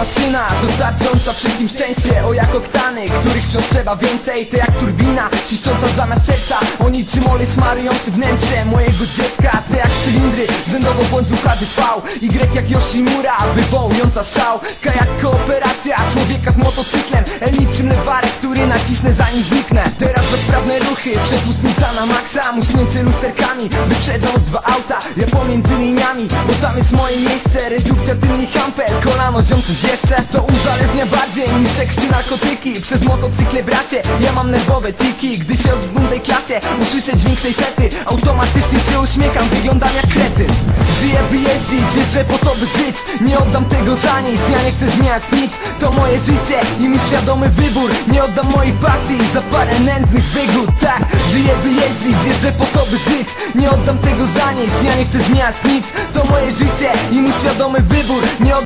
Maszyna, dostarcząca wszystkim szczęście O jak oktany, których wciąż trzeba więcej. Ty jak turbina, ciszcząca zamiast serca. O niczym olej smarujący wnętrze mojego dziecka. C jak cylindry, rzędowo bądź UHDV Y jak Yoshimura, wywołująca szał. K jak kooperacja człowieka z motocyklem. L niczym lewarek, który nacisnę zanim zniknę. Teraz bezprawne ruchy, przepustnica na maksa. Muśnięcie lusterkami, wyprzedzam od dwa auta. Ja pomiędzy liniami, bo tam jest moje miejsce. Redukcja tylnych ampel, ziom coś jeszcze To uzależnia bardziej niż seks czy narkotyki. Przez motocykle bracie, ja mam nerwowe tiki. Gdy się odbum tej klasie, usłyszę dźwięk sejsety Automatycznie się uśmiecham, wyglądam jak krety. Żyję by jeździć, jeszcze po to by żyć. Nie oddam tego za nic, ja nie chcę zmieniać nic. To moje życie i mój świadomy wybór. Nie oddam mojej pasji za parę nędznych wygód. Tak, żyję by jeździć, jeszcze po to by żyć. Nie oddam tego za nic, ja nie chcę zmieniać nic. To moje życie i mój świadomy wybór. Nie